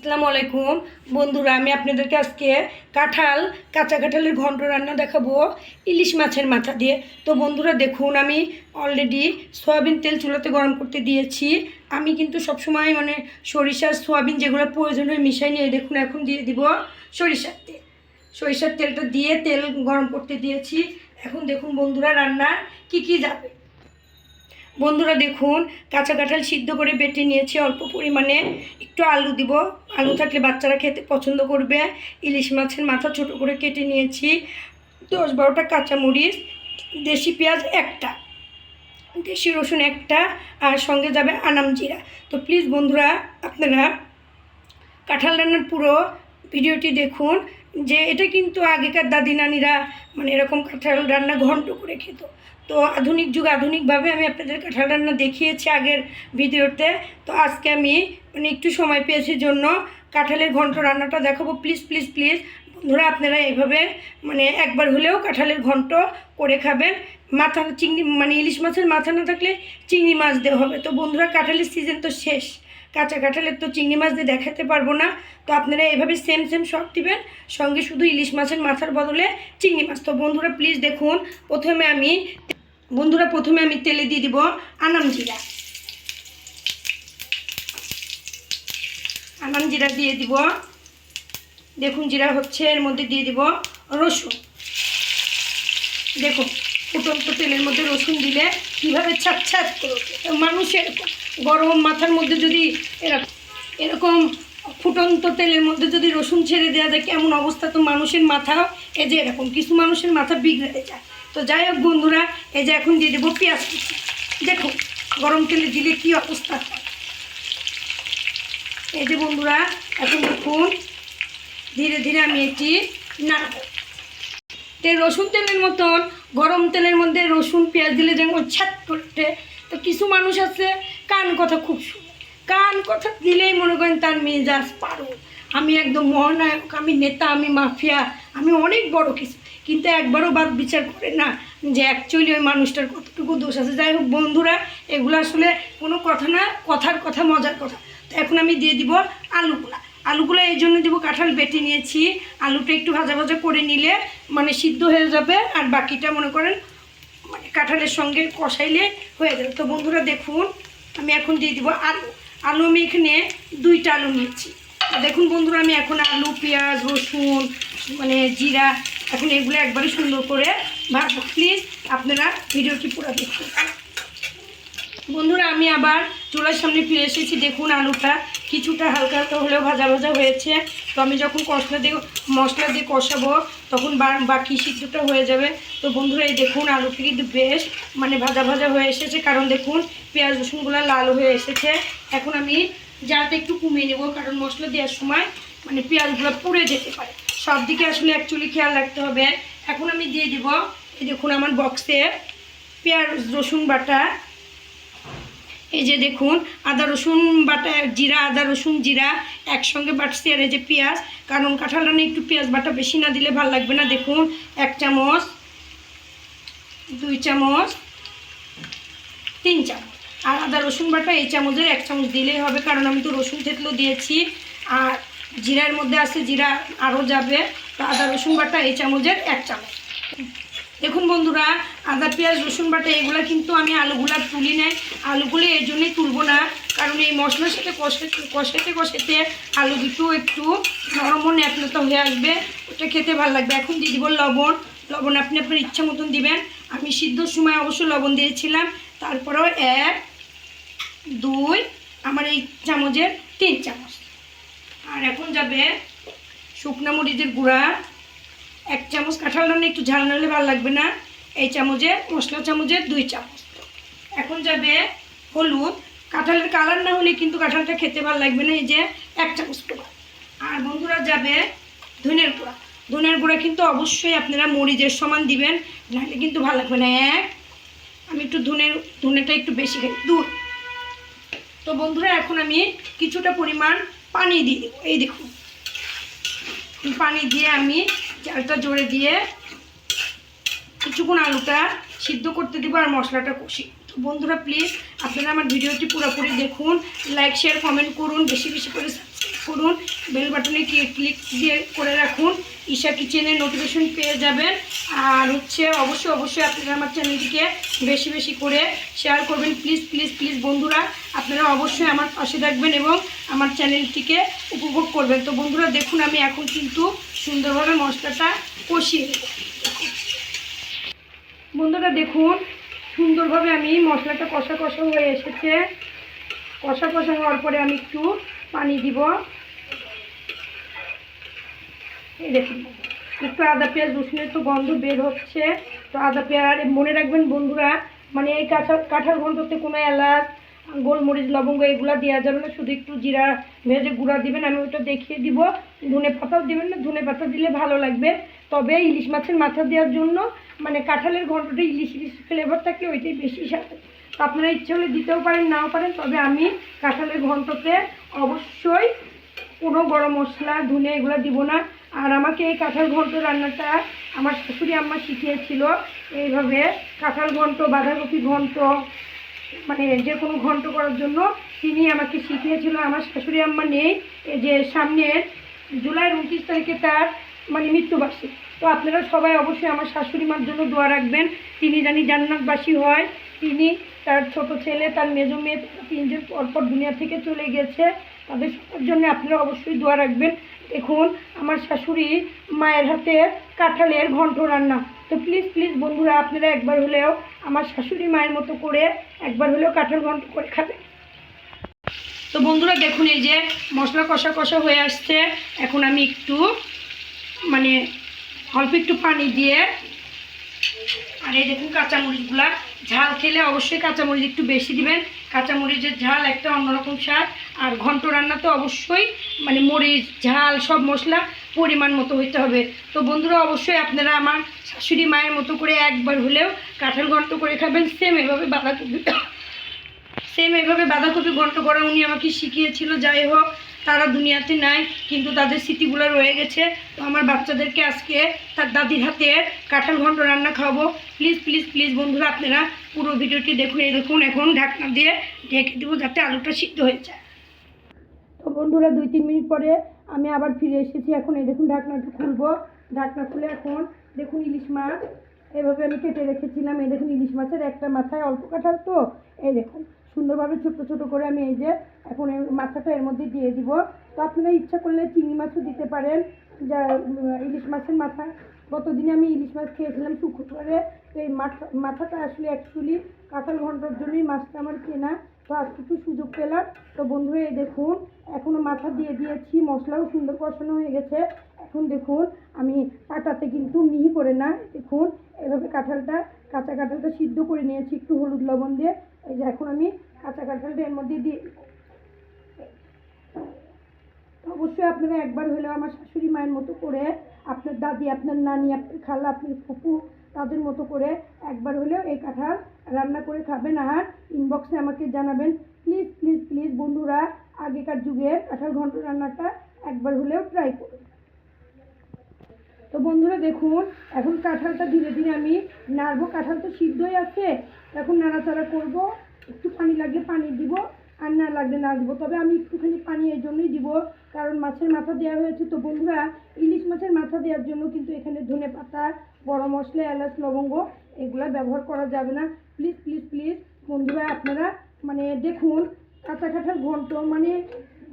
আসসালামু আলাইকুম। বন্ধুরা, আমি আপনাদেরকে আজকে কাঁঠাল, কাঁচা কাঁঠালের ঘন্ট রান্না দেখাবো ইলিশ মাছের মাথা দিয়ে। তো বন্ধুরা, দেখুন, আমি অলরেডি সয়াবিন তেল চুলাতে গরম করতে দিয়েছি। আমি কিন্তু সবসময় মানে সরিষার সয়াবিন যেগুলো প্রয়োজন হয় মিশাই নিয়ে দেখুন, এখন দিয়ে দিব সরিষার তেল। সরিষার তেলটা দিয়ে তেল গরম করতে দিয়েছি। এখন দেখুন, বন্ধুরা রান্না কি কি যাবে। বন্ধুরা দেখুন, কাঁচা কাঁঠাল সিদ্ধ করে বেটে নিয়েছি, অল্প পরিমাণে। একটু আলু দিব। আলু থাকলে বাচ্চারা খেতে পছন্দ করবে। ইলিশ মাছের মাথা ছোট করে কেটে নিয়েছি। দশ বারোটা কাঁচামরিচ, দেশি পেঁয়াজ একটা, দেশি রসুন একটা, আর সঙ্গে যাবে আনাম জিরা। তো প্লিজ বন্ধুরা, আপনারা কাঁঠাল রান্নার পুরো ভিডিওটি দেখুন। যে এটা কিন্তু আগেকার দাদি নানিরা মানে এরকম কাঁঠাল রান্না ঘন্ট করে খেত। তো আধুনিক যুগ আধুনিকভাবে আমি আপনাদের কাঁঠাল রান্না দেখিয়েছি আগের ভিডিওতে। তো আজকে আমি মানে একটু সময় পেয়েছি জন্য কাঁঠালের ঘন্ট রান্নাটা দেখাবো। প্লিজ প্লিজ প্লিজ, বন্ধুরা আপনারা এইভাবে মানে একবার হলেও কাঁঠালের ঘন্ট করে খাবেন। মাথা চিংড়ি মানে ইলিশ মাছের মাথা না থাকলে চিংড়ি মাছ দেওয়া হবে। তো বন্ধুরা, কাঁঠালের সিজন তো শেষ। কাঁচা কাঁঠালের তো চিংড়ি মাছ দিয়ে দেখাতে পারব না। তো আপনারা এভাবে সেম সেম সব দিবেন, সঙ্গে শুধু ইলিশ মাছের মাথার বদলে চিংড়ি মাছ। তো বন্ধুরা প্লিজ দেখুন, প্রথমে আমি বন্ধুরা, প্রথমে আমি তেলে দিয়ে দিব আনাম জিরা। আনাম জিরা দিয়ে দিব। দেখুন, জিরা হচ্ছে এর মধ্যে দিয়ে দিব রসুন। দেখুন ফুটন্ত তেলের মধ্যে রসুন দিলে কীভাবে ছাপ ছাপ করে? ওঠে। তো মানুষ গরম মাথার মধ্যে যদি এরকম এরকম ফুটন্ত তেলের মধ্যে যদি রসুন ছেড়ে দেওয়া যায়, কেমন অবস্থা? তো মানুষের মাথা, এই যে এরকম কিছু মানুষের মাথা বিগড়ে যায়। তো যাই হোক বন্ধুরা, এই যে এখন দিয়ে দেবো পেঁয়াজ কুচি। দেখুন গরম তেলে দিলে কী অবস্থা এই যে বন্ধুরা, এখন দেখুন, ধীরে ধীরে আমি এটি নাড়বো। তে রসুন তেলের মতন, গরম তেলের মধ্যে রসুন, পেঁয়াজ দিলে যেমন ছাট করতে। তো কিছু মানুষ আছে, কান কথা খুব কান কথা দিলেই মনে করেন তার মেজাজ পারো। আমি একদম মহানায়ক, আমি নেতা, আমি মাফিয়া, আমি অনেক বড় কিছু। কিন্তু একবারও বাদ বিচার করে না যে অ্যাকচুয়ালি ওই মানুষটার কতটুকু দোষ আছে। যাই হোক বন্ধুরা, এগুলো আসলে কোনো কথা না, কথার কথা, মজার কথা। তো এখন আমি দিয়ে দিব আলুগুলা। আলুগুলো এই জন্য দেবো কাঁঠাল বেটে নিয়েছি। আলুটা একটু ভাজা ভাজা করে নিলে মানে সিদ্ধ হয়ে যাবে, আর বাকিটা মনে করেন মানে কাঁঠালের সঙ্গে কষাইলে হয়ে যাবে। তো বন্ধুরা দেখুন, আমি এখন দিয়ে দিব আলু। আলু আমি এখানে দুইটা আলু নিয়েছি। দেখুন বন্ধুরা, আমি এখন আলু, পেঁয়াজ, রসুন মানে জিরা, এখন এগুলো একবারে সুন্দর করে ভাজবো। প্লিজ, আপনারা ভিডিওটি পুরো দেখুন। বন্ধুরা, আমি আবার চুলার সামনে ফিরে এসেছি। দেখুন আলুটা কিছুটা হালকা হালকা হলেও ভাজা ভাজা হয়েছে। তো আমি যখন কষলা দিয়ে মশলা দিয়ে কষাবো, তখন বাকি সিদ্ধটা হয়ে যাবে। তো বন্ধুরা, এই দেখুন, আলুটি কিন্তু বেশ মানে ভাজা ভাজা হয়ে এসেছে। কারণ দেখুন, পেঁয়াজ রসুনগুলো লাল হয়ে এসেছে। এখন আমি যাতে একটু কমিয়ে নেব, কারণ মশলা দেওয়ার সময় মানে পেঁয়াজগুলো পুড়ে যেতে পারে। সব দিকে আসলে অ্যাকচুয়ালি খেয়াল রাখতে হবে। এখন আমি দিয়ে দিব, এই দেখুন, আমার বক্সে পেঁয়াজ, রসুন বাটা। এই যে দেখুন, আদা রসুন বাটা, জিরা, আদা রসুন জিরা একসঙ্গে বাটছি আর এই যে পেঁয়াজ। কারণ কাঁঠাল রান্না একটু পেঁয়াজ বাটা বেশি না দিলে ভালো লাগবে না। দেখুন, এক চামচ, দুই চামচ, তিন চামচ। আর আদা রসুন বাটা এই চামচের এক চামচ দিলেই হবে, কারণ আমি তো রসুন থেতলো দিয়েছি। আর জিরার মধ্যে আছে, জিরা আরও যাবে। তো আদা রসুন বাটা এই চামচের এক চামচ। দেখুন বন্ধুরা আদা, পেঁয়াজ, রসুন বাটা, এগুলো কিন্তু আমি আলুগুলা তুলি নাই। আলুগুলো এই জন্যই তুলবো না, কারণ এই মশলার সাথে কষাতে কষাতে কষাতে আলু দুটো একটু নরম ন্যাপলতা হয়ে আসবে, ওটা খেতে ভালো লাগবে। এখন দিয়ে দিব লবণ। লবণ আপনি আপনার ইচ্ছা মতন দিবেন। আমি সিদ্ধর সময় অবশ্য লবণ দিয়েছিলাম, তারপরেও এক, দুই, আমার এই চামচের তিন চামচ। আর এখন যাবে শুকনা মরিচের গুঁড়া। এক চামচ কাঁঠাল রান্না একটু ঝাল নাহলে ভালো লাগবে না। এই চামচে মশলা চামচে দুই চামচ। এখন যাবে হলুদ। কাঁঠালের কালার না হলে কিন্তু কাঁঠালটা খেতে ভালো লাগবে না, এই যে এক চামচ গুঁড়া আর বন্ধুরা যাবে ধনের গুঁড়া। ধনের গুঁড়া কিন্তু অবশ্যই আপনারা মরিচের সমান দিবেন, নাহলে কিন্তু ভালো লাগবে না। এক, আমি একটু ধনের, ধনেটা একটু বেশি খাই। দুই। তো বন্ধুরা, এখন আমি কিছুটা পরিমাণ পানি দিয়ে দেবো। এই দেখুন। পানি দিয়ে আমি চালটা জোরে দিয়ে কিছুক্ষণ আলুটা সিদ্ধ করতে দেবো আর মশলাটা কষি। তো বন্ধুরা প্লিজ আপনারা আমার ভিডিওটি পুরোপুরি দেখুন লাইক শেয়ার কমেন্ট করুন, বেশি বেশি করে সাবস্ক্রাইব করুন বেল বাটনে ক্লিক দিয়ে করে রাখুন, ঈশা কিচেনের নোটিফিকেশন পেয়ে যাবেন। আর হচ্ছে, অবশ্যই অবশ্যই আপনারা আমার চ্যানেলটিকে বেশি বেশি করে শেয়ার করবেন। প্লিজ প্লিজ প্লিজ বন্ধুরা, আপনারা অবশ্যই আমার পাশে থাকবেন এবং আমার চ্যানেলটিকে উপভোগ করবেন। তো বন্ধুরা, দেখুন, আমি এখন কিন্তু সুন্দরভাবে মশলাটা কষিয়ে বন্ধুরা দেখুন, সুন্দরভাবে আমি মশলাটা কষা কষা হয়ে এসেছে। কষা কষা হওয়ার পরে আমি একটু পানি দিব। এই দেখুন, একটু আদা পেঁয়াজ রসুনের তো গন্ধ বের হচ্ছে। তো আদা পেঁয়াজ মনে রাখবেন বন্ধুরা মানে এই কাঁচা, কাঁঠাল ঘন্টতে কোনো এলাচ, গোলমরিচ, লবঙ্গ এগুলো দেওয়া যাবে না। শুধু একটু জিরা, ভেজে গুঁড়া দিবেন, আমি ওটা দেখিয়ে দিব। ধনে পাতাও দিবেন না, ধনে পাতা দিলে ভালো লাগবে। তবে ইলিশ মাছের মাথা দেওয়ার জন্য মানে কাঁঠালের ঘন্টটা, ইলিশ ইলিশ ফ্লেভার থাকলে ওইটাই বেশি সাথে আপনারা ইচ্ছে হলে দিতেও পারেন, নাও পারেন, তবে আমি কাঁঠালের ঘন্টতে অবশ্যই কোনো গরম মশলা, ধনে এগুলো দিব না। আর আমাকে এই কাঁঠাল ঘন্ট রান্নাটা আমার শাশুড়ি আম্মা শিখিয়েছিল, এইভাবে কাঁঠাল ঘন্ট, বাঁধাকপি ঘন্ট মানে যে কোনো ঘন্ট করার জন্য তিনি আমাকে শিখিয়েছিল। আমার শাশুড়ি আম্মা নেই যে সামনের জুলাইয়ের উনত্রিশ তারিখে তার মানে মৃত্যুবার্ষিক। তো আপনারা সবাই অবশ্যই আমার শাশুড়ি মার জন্য দোয়া রাখবেন। তিনি জানি জান্নাতবাসী হয়। তিনি তার ছোট ছেলে, তার মেজো মেয়ে তিনজন পরপর দুনিয়া থেকে চলে গেছে। তাদের সবার জন্য আপনারা অবশ্যই দোয়া রাখবেন। দেখুন, আমার শাশুড়ি মায়ের হাতে কাঁঠালের ঘন্ট রান্না। তো প্লিজ প্লিজ বন্ধুরা, আপনারা একবার হলেও আমার শাশুড়ি মায়ের মতো করে একবার হলেও কাঁঠাল ঘন্ট করে খাবেন। তো বন্ধুরা, দেখুন এই যে মশলা কষা কষা হয়ে আসছে। এখন আমি একটু মানে অল্প একটু পানি দিয়ে। আর এই দেখুন কাঁচামরিচগুলা। ঝাল খেলে অবশ্যই কাঁচামরিচ একটু বেশি দিবেন। কাঁচামরিচের ঝাল একটা অন্যরকম স্বাদ। আর ঘন্ট রান্না তো অবশ্যই মানে মরিচ, ঝাল, সব মশলা পরিমাণ মতো হইতে হবে। তো বন্ধুরা, অবশ্যই আপনারা আমার শাশুড়ি মায়ের মতো করে একবার হলেও কাঁঠাল ঘন্ট করে খাবেন। সেম এভাবে বাঁধাকপি সেম এইভাবে বাঁধাকপি ঘন্ট করা উনি আমাকে শিখিয়েছিল। যাই হোক তারা দুনিয়াতে নাই, কিন্তু তাদের স্মৃতিগুলো রয়ে গেছে। তো আমার বাচ্চাদেরকে আজকে তার দাদির হাতে কাঁঠাল ঘন্ট রান্না খাওয়াবো। প্লিজ প্লিজ প্লিজ বন্ধুরা, আপনারা পুরো ভিডিওটি দেখুন, এই দেখুন, এখন ঢাকনা দিয়ে ঢেকে দেবো যাতে আলুটা সিদ্ধ হয়ে যায়। তো বন্ধুরা, দুই তিন মিনিট পরে আমি আবার ফিরে এসেছি। এখন এই দেখুন, ঢাকনাটা খুলবো। ঢাকনা খুলে এখন দেখুন ইলিশ মাছ। এভাবে আমি কেটে রেখেছিলাম। এই দেখুন, ইলিশ মাছের একটা মাথায় অল্প কাঁঠাল তো। এই দেখুন সুন্দরভাবে ছোট ছোট করে আমি এই যে এখন মাথাটা এর মধ্যে দিয়ে দিব। তো আপনারা ইচ্ছা করলে চিংড়ি মাছও দিতে পারেন। যা ইলিশ মাছের মাথা। গতদিনে আমি ইলিশ মাছ খেয়েছিলাম শুক্রবারে। তো এই মাথা, মাথাটা আসলে অ্যাকচুয়ালি কাঁঠাল ঘণ্টার জন্যই মাছটা আমার কেনা। তো আজকে একটু সুযোগ পেলাম। তো বন্ধু এই দেখুন এখনও মাথা দিয়ে দিয়েছি। মশলাও সুন্দর কষানো হয়ে গেছে। এখন দেখুন, আমি পাটাতে কিন্তু মিহি করে না। দেখুন, এভাবে কাঁঠালটা কাঁচা কাঁঠালটা সিদ্ধ করে নিয়েছি একটু হলুদ লবণ দিয়ে। এই যে এখন আমি কাঁচা কাঁঠালটা এর মধ্যে দিয়ে অবশ্যই আপনারা একবার হলেও আমার শাশুড়ি মায়ের মতো করে, আপনার দাদি, আপনার নানি, আপনার খালা, আপনার ফুপু, তাদের মতো করে একবার হলেও এই কাঁঠাল রান্না করে খাবেন আর ইনবক্সে আমাকে জানাবেন। প্লিজ প্লিজ প্লিজ বন্ধুরা, আগেকার যুগের কাঁঠাল ঘন্ট রান্নাটা একবার হলেও ট্রাই করুন। বন্ধুরা দেখুন, এখন কাঁঠালটা ধীরে ধীরে আমি নাড়বো। কাঁঠাল তো সিদ্ধই আছে, এখন নাড়াচাড়া করব। একটু পানি লাগলে পানি দিব, আর না লাগলে না দিব। তবে আমি একটুখানি পানি এই জন্যই দিব, কারণ মাছের মাথা দেওয়া হয়েছে। তো বন্ধুরা, ইলিশ মাছের মাথা দেওয়ার জন্য কিন্তু এখানে ধনে পাতা, গরম মশলা, এলাচ, লবঙ্গ এগুলো ব্যবহার করা যাবে না। প্লিজ প্লিজ প্লিজ, বন্ধুরা, আপনারা মানে দেখুন, কাঁচা কাঁঠাল ঘন্ট মানে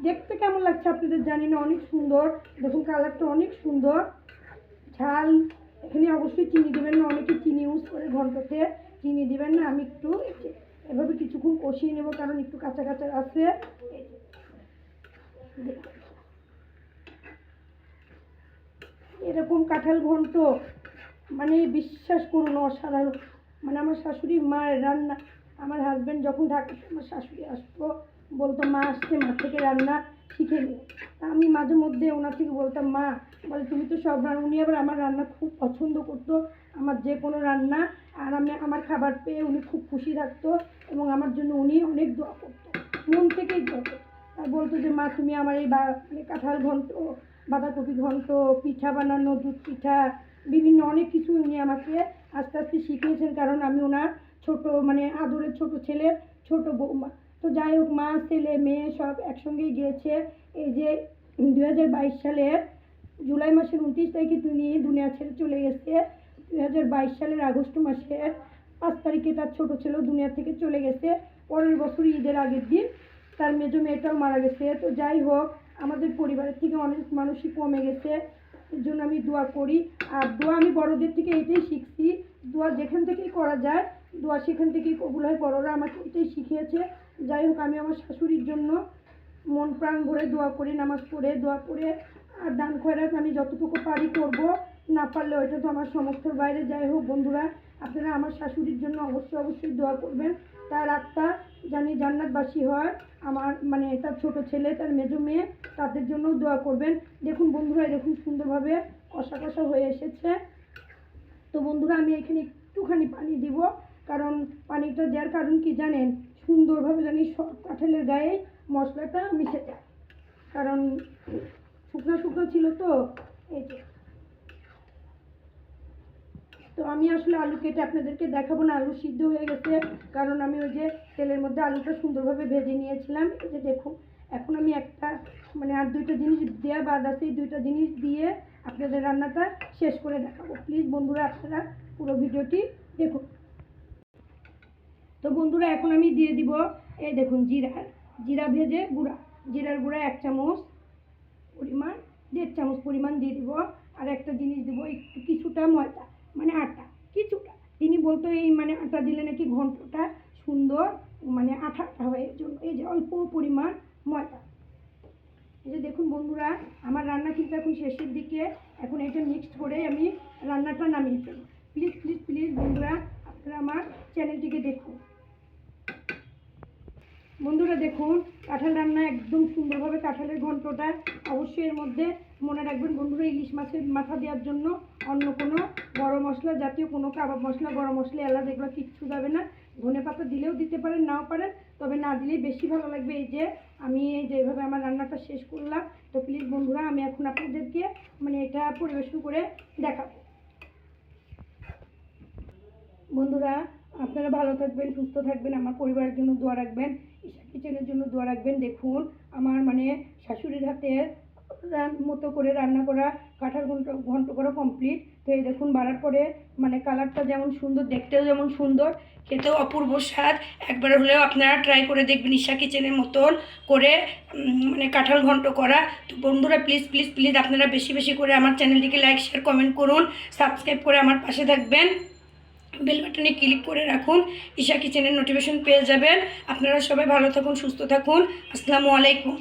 দেখতে কেমন লাগছে আপনাদের জানি না, অনেক সুন্দর। দেখুন, কালারটা অনেক সুন্দর। ঝাল এখানে অবশ্যই চিনি দেবেন না, অনেকে চিনি ইউজ করে ঘন্টতে চিনি দেবেন না, আমি একটু এভাবে কিছুক্ষণ কষিয়ে নেব, কারণ একটু কাঁচা কাঁচা আছে। এরকম কাঁঠাল ঘন্ট মানে বিশ্বাস করুন, অসাধারণ মানে আমার শাশুড়ি মায়ের রান্না, আমার হাজব্যান্ড যখন ঢাকাতে আমার শাশুড়ি আসতো, বলতো, মা আসছে মা থেকে রান্না শিখে নিও তা আমি মাঝে মধ্যে ওনার থেকে বলতাম, মা, বলে তুমি তো সব রান্না উনি আবার আমার রান্না খুব পছন্দ করতো, আমার যে কোনো রান্না। আর আমি আমার খাবার পেয়ে উনি খুব খুশি থাকতো এবং আমার জন্য উনি অনেক দোয়া করতো, মন থেকেই দোয়া করতো। আর বলতো যে, মা, তুমি আমার এই বা- মানে কাঁঠাল ঘন্ট, বাঁধাকপি ঘন্ট, পিঠা বানানো, দুধ পিঠা, বিভিন্ন অনেক কিছু উনি আমাকে আস্তে আস্তে শিখিয়েছেন। কারণ আমি ওনার ছোট মানে আদরের ছোট ছেলের ছোট বৌমা। তো যাই হোক, মা, ছেলে, মেয়ে সব একসঙ্গেই গিয়েছে। এই যে দু হাজার বাইশ সালের জুলাই মাসের উনত্রিশ তারিখে তিনি দুনিয়া ছেড়ে চলে গেছে। দু হাজার বাইশ সালের আগস্ট মাসের পাঁচ তারিখে তার ছোটো ছেলেও দুনিয়া থেকে চলে গেছে। পরের বছর ঈদের আগের দিন তার মেজো মেয়েটাও মারা গেছে। তো যাই হোক, আমাদের পরিবারের থেকে অনেক মানুষই কমে গেছে। এর জন্য আমি দোয়া করি। আর দোয়া আমি বড়দের থেকে এটাই শিখছি, দোয়া যেখান থেকেই করা যায়, দোয়া সেখান থেকেই কবুল হয়। বড়রা আমাকে এটাই শিখিয়েছে। যাই হোক, আমি আমার শাশুড়ির জন্য মন প্রাণ ভরে দোয়া করি, নামাজ পড়ে, দোয়া করে, আর দান খয়রাত আমি যতটুকু পারি করব, না পারলে ওইটা তো আমার সমর্থর বাইরে। যাই হোক, বন্ধুরা, আপনারা আমার শাশুড়ির জন্য অবশ্যই অবশ্যই দোয়া করবেন। তার আত্মা জানি জান্নাতবাসী হয়। আমার মানে তার ছোট ছেলে, তার মেজো মেয়ে, তাদের জন্যও দোয়া করবেন। দেখুন বন্ধুরা দেখুন সুন্দরভাবে কষা কষা হয়ে এসেছে। তো বন্ধুরা, আমি এখানে একটুখানি পানি দিব, কারণ পানিটা দেওয়ার কারণ কি জানেন? সুন্দরভাবে জানি সব কাঁঠালের গায়ে মশলাটা মিশে যায়। কারণ শুকনো শুকনো ছিল তো, এই যে। তো আমি আসলে আলু কেটে আপনাদেরকে দেখাবো না, আলু সিদ্ধ হয়ে গেছে। কারণ আমি ওই যে তেলের মধ্যে আলুটা সুন্দরভাবে ভেজে নিয়েছিলাম। এই যে দেখুন, এখন আমি একটা মানে আর দুইটা জিনিস দেওয়া বাদ আছে, এই দুইটা জিনিস দিয়ে আপনাদের রান্নাটা শেষ করে দেখাবো। প্লিজ বন্ধুরা, আপনারা পুরো ভিডিওটি দেখুন। তো বন্ধুরা, এখন আমি দিয়ে দিব, এই দেখুন জিরা জিরা ভেজে গুঁড়া। জিরার গুঁড়া এক চামচ পরিমাণ, দেড় চামচ পরিমাণ দিয়ে দিব, আর একটা জিনিস দেবো, একটু কিছুটা ময়দা মানে আটা, কিছুটা। তিনি বলতো এই মানে আটা দিলে নাকি ঘন্টটা সুন্দর মানে আঠা আঠা হয় এর জন্য, এই যে অল্প পরিমাণ ময়দা। এই যে দেখুন বন্ধুরা, আমার রান্না কিন্তু এখন শেষের দিকে। এখন এটা মিক্সড করে আমি রান্নাটা নামিয়ে ফেলব। প্লিজ প্লিজ প্লিজ বন্ধুরা, আপনারা আমার চ্যানেলটিকে দেখুন। বন্ধুরা দেখুন, কাঁঠাল রান্না একদম সুন্দরভাবে কাঁঠালের ঘন্টটা অবশ্যই এর মধ্যে মনে রাখবেন। বন্ধুরা, ইলিশ মাছের মাথা দেওয়ার জন্য অন্য কোনো গরম মশলা, জাতীয় কোনো কাবাব মশলা, গরম মশলা, এলাচ এগুলো কিচ্ছু যাবে না। ধনে পাতা দিলেও দিতে পারেন, নাও পারেন, তবে না দিলেই বেশি ভালো লাগবে। এই যে আমি এই যে এইভাবে আমার রান্নাটা শেষ করলাম, তো প্লিজ বন্ধুরা, আমি এখন আপনাদেরকে মানে এটা পরিবেশন করে দেখাবো। বন্ধুরা আপনারা ভালো থাকবেন, সুস্থ থাকবেন, আমার পরিবারের জন্য দোয়া রাখবেন, ঈশা কিচেনের জন্য দোয়া রাখবেন। দেখুন, আমার মানে শাশুড়ির হাতে মতো করে রান্না করা কাঁঠাল ঘন্ট ঘন্ট করা কমপ্লিট তো এই দেখুন, বাড়ার পরে মানে কালারটা যেমন সুন্দর, দেখতেও যেমন সুন্দর, খেতেও অপূর্ব স্বাদ। একবার হলেও আপনারা ট্রাই করে দেখবেন ঈশা কিচেনের মতন করে মানে কাঁঠাল ঘন্ট করা। তো বন্ধুরা প্লিজ প্লিজ প্লিজ আপনারা বেশি বেশি করে আমার চ্যানেলটিকে লাইক শেয়ার কমেন্ট করুন। সাবস্ক্রাইব করে আমার পাশে থাকবেন। বেল বাটনে ক্লিক করে রাখুন। ঈশা কিচেনের নোটিফিকেশন পেয়ে যাবেন। আপনারা সবাই ভালো থাকুন, সুস্থ থাকুন। আসসালামু আলাইকুম।